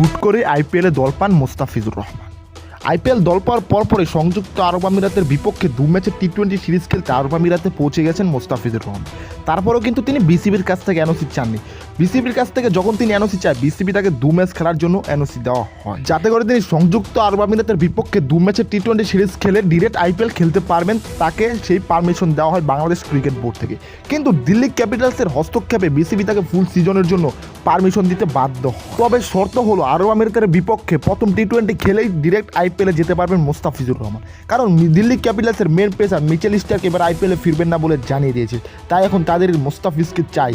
হুট করে আইপিএলে দল পান মোস্তাফিজুর রহমান। আইপিএল দল পাওয়ার পরপরই সংযুক্ত আরব আমিরাতের বিপক্ষে দু ম্যাচের টি টোয়েন্টি সিরিজ খেলতে আরব আমিরাতে পৌঁছে গেছেন মোস্তাফিজুর রহমান। তারপরেও কিন্তু তিনি বিসিবির কাছ থেকে এনওসি চাননি। বিসিবির কাছ থেকে যখন তিনি এনওসি চায়, বিসিবি তাকে দু ম্যাচ খেলার জন্য এনওসি দেওয়া হয়। যাতে করে তিনি সংযুক্ত আরব আমিরাতের বিপক্ষে দু ম্যাচের টি টোয়েন্টি সিরিজ খেলে ডিরেক্ট আইপিএল খেলতে পারবেন, তাকে সেই পারমিশন দেওয়া হয় বাংলাদেশ ক্রিকেট বোর্ড থেকে। কিন্তু দিল্লি ক্যাপিটালসের হস্তক্ষেপে বিসিবি তাকে ফুল সিজনের জন্য পারমিশন দিতে বাধ্য। তবে শর্ত হলো আরব আমিরাতের বিপক্ষে প্রথম টি টোয়েন্টি খেলেই ডিরেক্ট আইপিএলে যেতে পারবেন মোস্তাফিজুর রহমান। কারণ দিল্লি ক্যাপিটালসের মেন পেসার মিচেল স্টার্ক এবার আইপিএলে ফিরবেন না বলে জানিয়ে দিয়েছে। তাই এখন তাদের মোস্তাফিজকে চাই।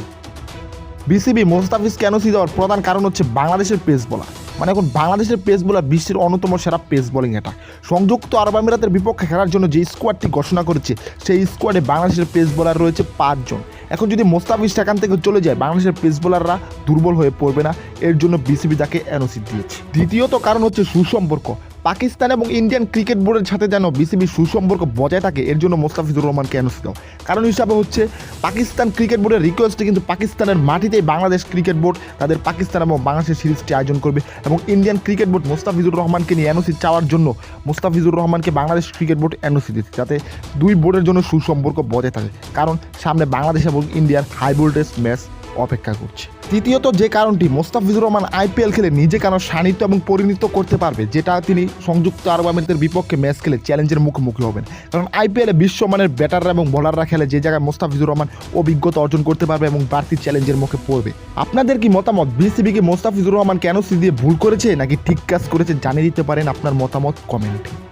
বিসিবি মোস্তাফিজ কেন দেওয়ার প্রধান কারণ হচ্ছে বাংলাদেশের পেস বলার মানে এখন বাংলাদেশের পেস বোলার বিশ্বের অন্যতম সেরা পেস বোলিং এটা। সংযুক্ত আরব আমিরাতের বিপক্ষে খেলার জন্য যে স্কোয়াডটি ঘোষণা করেছে, সেই স্কোয়াডে বাংলাদেশের পেস বোলার রয়েছে পাঁচজন। এখন যদি মোস্তাফিজ সেখান থেকে চলে যায়, বাংলাদেশের পেস বোলাররা দুর্বল হয়ে পড়বে না। এর জন্য বিসিবি তাকে এনওসি দিয়েছে। দ্বিতীয়ত কারণ হচ্ছে সুসম্পর্ক। পাকিস্তান এবং ইন্ডিয়ান ক্রিকেট বোর্ডের সাথে যেন বিসিবি সুসম্পর্ক বজায় থাকে, এর জন্য মোস্তাফিজুর রহমানকে এনওসি দাও কারণ হিসাবে হচ্ছে, পাকিস্তান ক্রিকেট বোর্ডের রিকোয়েস্টে কিন্তু পাকিস্তানের মাটিতেই বাংলাদেশ ক্রিকেট বোর্ড, তাদের পাকিস্তান এবং বাংলাদেশের সিরিজটি আয়োজন করবে এবং ইন্ডিয়ান ক্রিকেট বোর্ড মোস্তাফিজুর রহমানকে নিয়ে এনওসি চাওয়ার জন্য মোস্তাফিজুর রহমানকে বাংলাদেশ ক্রিকেট বোর্ড এনওসি দিচ্ছে, যাতে দুই বোর্ডের জন্য সুসম্পর্ক বজায় থাকে। কারণ সামনে বাংলাদেশ এবং ইন্ডিয়ার হাই ভোল্টেজ ম্যাচ অপেক্ষা করছে। তৃতীয়ত যে কারণটি, মোস্তাফিজুর রহমান আইপিএল খেলে নিজে কেন সান্নিধ্য এবং পরিণত করতে পারবে, যেটা তিনি সংযুক্ত আরব আমিরাতের বিপক্ষে ম্যাচ খেলে চ্যালেঞ্জের মুখোমুখি হবেন। কারণ আইপিএলে বিশ্বমানের ব্যাটাররা এবং বোলাররা খেলে যে জায়গায় মোস্তাফিজুর রহমান অভিজ্ঞতা অর্জন করতে পারবে এবং বাড়তি চ্যালেঞ্জের মুখে পড়বে। আপনাদের কি মতামত? বিসিবিকে মোস্তাফিজুর রহমান কেন দিয়ে ভুল করেছে নাকি ঠিক কাজ করেছে জানিয়ে দিতে পারেন আপনার মতামত কমেন্টে।